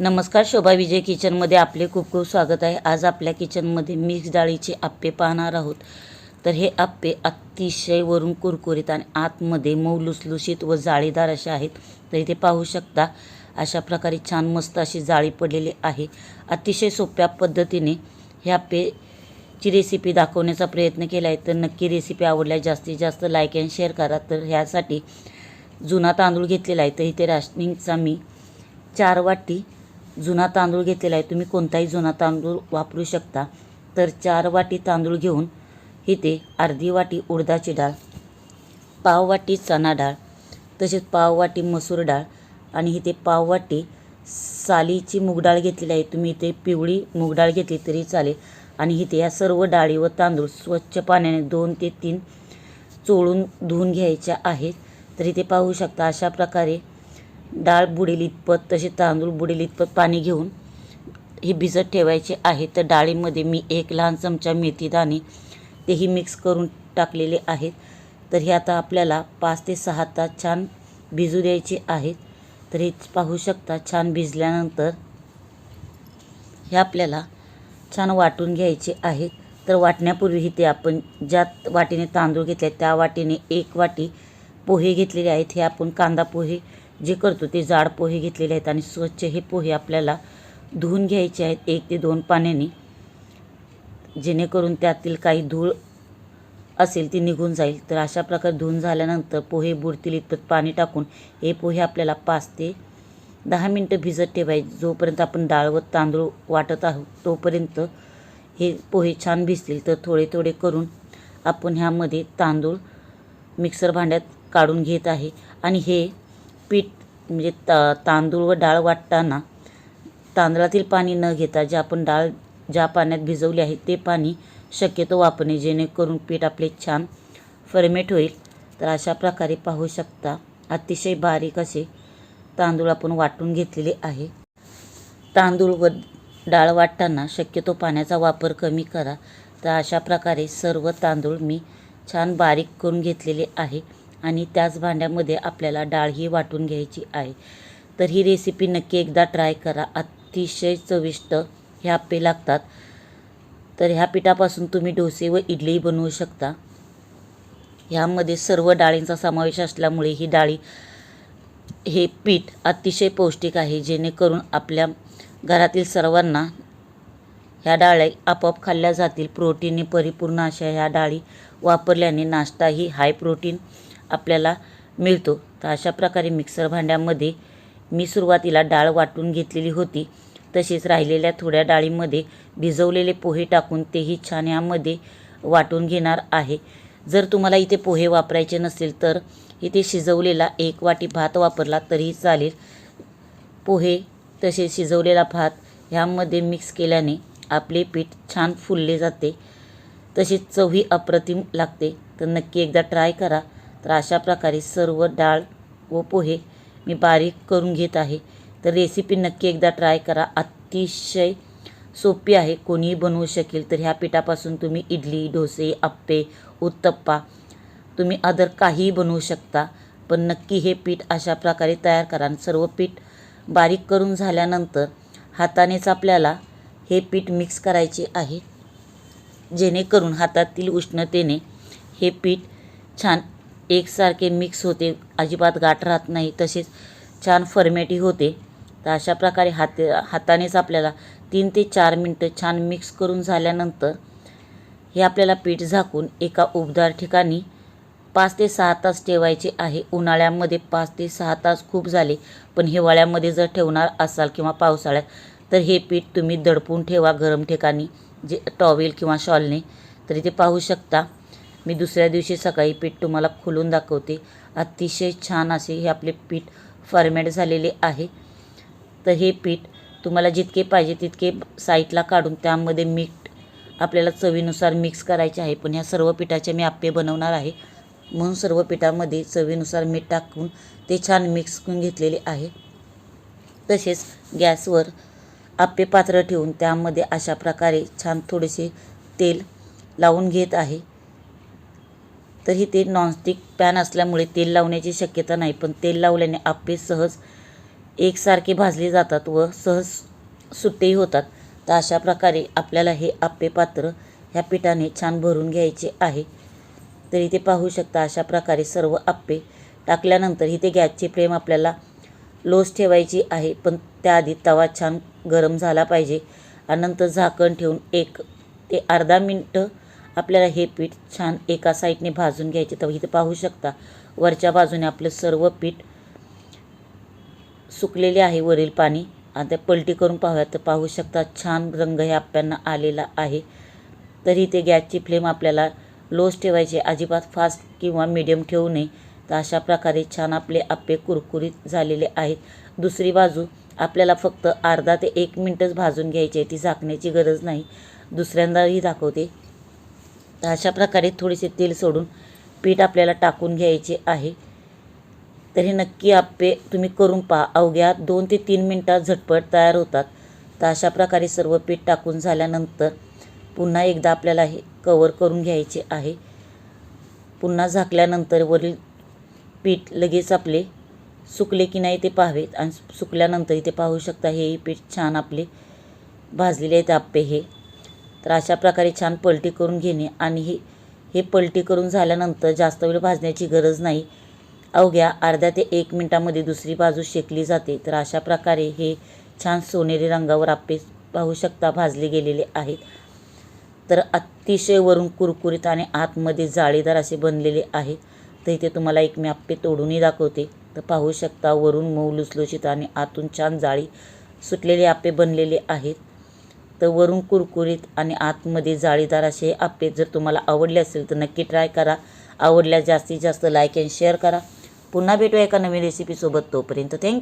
नमस्कार शोभा विजय किचनमध्ये आपले खूप खूप स्वागत आहे. आज आपल्या किचनमध्ये मिक्स डाळीचे आप्पे पाहणार आहोत. तर हे आप्पे अतिशय वरून कुरकुरीत आणि आतमध्ये मऊ लुसलुशीत व जाळीदार असे आहेत. तर इथे पाहू शकता अशा प्रकारे छान मस्त अशी जाळी पडलेली आहे. अतिशय सोप्या पद्धतीने हे आप्पेची रेसिपी दाखवण्याचा प्रयत्न केला आहे तर नक्की रेसिपी आवडल्यास जास्तीत जास्त लाईक अँड शेअर करा. तर ह्यासाठी जुना तांदूळ घेतलेला आहे. तर इथे राशनिंगचा मी चार वाटी जुना तांदूळ घेतलेला आहे. तुम्ही कोणताही जुना तांदूळ वापरू शकता. तर चार वाटी तांदूळ घेऊन इथे अर्धी वाटी उडदाची डाळ पाव वाटी चणा डाळ तसेच पाव वाटी मसूर डाळ आणि इथे पाव वाटी सालीची मूगडाळ घेतलेली आहे. तुम्ही इथे पिवळी मूगडाळ घेतली तरी चालेल. आणि इथे या सर्व डाळी व तांदूळ स्वच्छ पाण्याने दोन ते तीन चोळून धुवून घ्यायच्या आहेत. तर इथे पाहू शकता अशा प्रकारे डाळ बुडेल इतपत तसे तांदूळ बुडेल इतपत पाणी घेऊन हे भिजत ठेवायचे आहे. तर डाळीमध्ये मी एक लहान चमचा मेथी दाणे तेही मिक्स करून टाकलेले आहेत. तर हे आता आपल्याला पाच ते सहा तास छान भिजू द्यायचे आहेत. तर हे पाहू शकता छान भिजल्यानंतर हे आपल्याला छान वाटून घ्यायचे आहेत. तर वाटण्यापूर्वीही ते आपण ज्या वाटीने तांदूळ घेतले त्या वाटीने एक वाटी पोहे घेतलेले आहेत. हे आपण कांदा पोहे जे करतो ते जाड पोहे घेतलेले आहेत आणि स्वच्छ हे पोहे आपल्याला धुवून घ्यायचे आहेत एक ते दोन पाण्याने. जेणेकरून त्यातील काही धूळ असेल ती निघून जाईल. तर अशा प्रकारे धुवून झाल्यानंतर पोहे बुडतील इतपत पाणी टाकून हे पोहे आपल्याला पाच ते दहा मिनटं भिजत ठेवायचे. जोपर्यंत आपण डाळ व तांदूळ वाटत आहोत तोपर्यंत हे पोहे छान भिजतील. तर थोडे थोडे करून आपण ह्यामध्ये तांदूळ मिक्सर भांड्यात काढून घेत आहे. आणि हे पीठ म्हणजे ता तांदूळ व डाळ वाटताना तांदळातील पाणी न घेता जे आपण डाळ ज्या पाण्यात भिजवली आहे ते पाणी शक्यतो वापरणे जेणेकरून पीठ आपले छान फर्मेट होईल. तर अशा प्रकारे पाहू शकता अतिशय बारीक असे तांदूळ आपण वाटून घेतलेले आहे. तांदूळ व डाळ वाटताना शक्यतो पाण्याचा वापर कमी करा. तर अशा प्रकारे सर्व तांदूळ मी छान बारीक करून घेतलेले आहे. आणि त्याच भांड्यामध्ये आपल्याला डाळही वाटून घ्यायची आहे. तर ही रेसिपी नक्की एकदा ट्राय करा. अतिशय चविष्ट हे आप्पे लागतात. तर ह्या पिठापासून तुम्ही डोसे व इडली बनवू शकता. ह्यामध्ये सर्व डाळींचा समावेश असल्यामुळे ही डाळी हे पीठ अतिशय पौष्टिक आहे. जेणेकरून आपल्या घरातील सर्वांना ह्या डाळी आपोआप खाल्ल्या जातील. प्रोटीनने परिपूर्ण अशा ह्या डाळी वापरल्याने नाश्ताही हाय प्रोटीन आपल्याला मिळतो. तर अशा प्रकारे मिक्सर भांड्यामध्ये मी सुरुवातीला डाळ वाटून घेतलेली होती. तसेच राहिलेल्या थोड्या डाळीमध्ये भिजवलेले पोहे टाकून तेही छान यामध्ये वाटून घेणार आहे. जर तुम्हाला इथे पोहे वापरायचे नसेल तर इथे शिजवलेला एक वाटी भात वापरला तरीही चालेल. पोहे तसेच शिजवलेला भात ह्यामध्ये मिक्स केल्याने आपले पीठ छान फुलले जाते. तसेच चवही अप्रतिम लागते. तर नक्की एकदा ट्राय करा. तर अशा प्रकारे सर्व डाळ व पोहे मी बारीक करून घेत आहे. तर रेसिपी नक्की एकदा ट्राय करा. अतिशय सोपी आहे. कोणीही बनवू शकेल तर ह्या पिठापासून तुम्ही इडली डोसे आप्पे उत्तप्पा तुम्ही अदर काहीही बनवू शकता. पण नक्की हे पीठ अशा प्रकारे तयार करा आणि सर्व पीठ बारीक करून झाल्यानंतर हातानेच आपल्याला हे पीठ मिक्स करायचे आहे. जेणेकरून हातातील उष्णतेने हे पीठ छान एकसारखे मिक्स होते. अजिबात गाठ राहत नाही. तसेच छान फर्मेटी होते. तर अशा प्रकारे हात हातानेच आपल्याला तीन ते चार मिनटं छान मिक्स करून झाल्यानंतर हे आपल्याला पीठ झाकून एका उबदार ठिकाणी पाच ते सहा तास ठेवायचे आहे. उन्हाळ्यामध्ये पाच ते सहा तास खूप झाले. पण हिवाळ्यामध्ये जर ठेवणार असाल किंवा पावसाळ्यात तर हे पीठ तुम्ही दडपून ठेवा गरम ठिकाणी. जे टॉवेल किंवा शॉलने तर इथे पाहू शकता. मी दुसऱ्या दिवशी सकाळी पीठ तुम्हाला खोलून दाखवते. अतिशय छान असे हे आपले पीठ फॉर्मेट झालेले आहे. तर हे पीठ तुम्हाला जितके पाहिजे तितके साईडला काढून त्यामध्ये मीठ आपल्याला चवीनुसार मिक्स करायचे आहे. पण ह्या सर्व पिठाचे मी आप्पे बनवणार आहे. म्हणून सर्व पिठामध्ये चवीनुसार मीठ टाकून ते छान मिक्स करून घेतलेले आहे. तसेच गॅसवर आप्पे पात्र ठेवून त्यामध्ये अशा प्रकारे छान थोडेसे तेल लावून घेत आहे. तरी ते नॉनस्टिक पॅन असल्यामुळे तेल लावण्याची शक्यता नाही पण तेल लावल्याने आप्पे सहज एकसारखे भाजले जातात व सहज सुट्टेही होतात. तर अशा प्रकारे आपल्याला हे आप्पे पात्र ह्या पिठाने छान भरून घ्यायचे आहे. तर इथे पाहू शकता अशा प्रकारे सर्व आप्पे टाकल्यानंतर इथे गॅसची फ्लेम आपल्याला लोज ठेवायची आहे पण त्याआधी तवा छान गरम झाला पाहिजे. आणि नंतर झाकण ठेवून एक ते अर्धा मिनटं आपल्याला हे पीठ छान एका साईडने भाजून घ्यायचे तर इथं पाहू शकता. वरच्या बाजूने आपलं सर्व पीठ सुकलेले आहे वरील पाणी. आता पलटी करून पाहूया तर पाहू शकता छान रंग हे आप्प्यांना आलेला आहे. तरी ते गॅसची फ्लेम आपल्याला लोच ठेवायची अजिबात फास्ट किंवा मिडियम ठेवू नये. तर अशा प्रकारे छान आपले आप्पे कुरकुरीत झालेले आहेत. दुसरी बाजू आपल्याला फक्त अर्धा ते एक मिनटच भाजून घ्यायची आहे ती झाकण्याची गरज नाही. दुसऱ्यांदाही दाखवते. तर अशा प्रकारे थोडेसे तेल सोडून पीठ आपल्याला टाकून घ्यायचे आहे. तरी नक्की आप्पे तुम्ही करून पहा. अवघ्या दोन ते तीन मिनटात झटपट तयार होतात. तर अशा प्रकारे सर्व पीठ टाकून झाल्यानंतर पुन्हा एकदा आपल्याला हे कवर करून घ्यायचे आहे. पुन्हा झाकल्यानंतर वरील पीठ लगेच आपले सुकले की नाही ते पाहावेत. आणि सुकल्यानंतर इथे पाहू शकता हेही पीठ छान आपले भाजलेले आहेत आप्पे हे. तर अशा प्रकारे छान पलटी करून घेणे आणि हे हे पलटी करून झाल्यानंतर जास्त वेळ भाजण्याची गरज नाही. अवघ्या अर्ध्या ते एक मिनटामध्ये दुसरी बाजू शेकली जाते. तर अशा प्रकारे हे छान सोनेरी रंगावर आप्पे पाहू शकता भाजले गेलेले आहेत. तर अतिशय वरून कुरकुरीत आणि आतमध्ये जाळीदार असे बनलेले आहेत. तर इथे तुम्हाला एक मी आप्पे तोडूनही दाखवते. तर पाहू शकता वरून मऊ लुसलुशीत आणि आतून छान जाळी सुटलेले आप्पे बनलेले आहेत. तर वरून कुरकुरीत आणि आतमध्ये जाळीदार असे आप्पे जर तुम्हाला आवडले असेल तर नक्की ट्राय करा. आवडल्यास जास्तीत जास्त लाईक अँड शेअर करा. पुन्हा भेटूया एका नवीन रेसिपीसोबत तोपर्यंत थँक्यू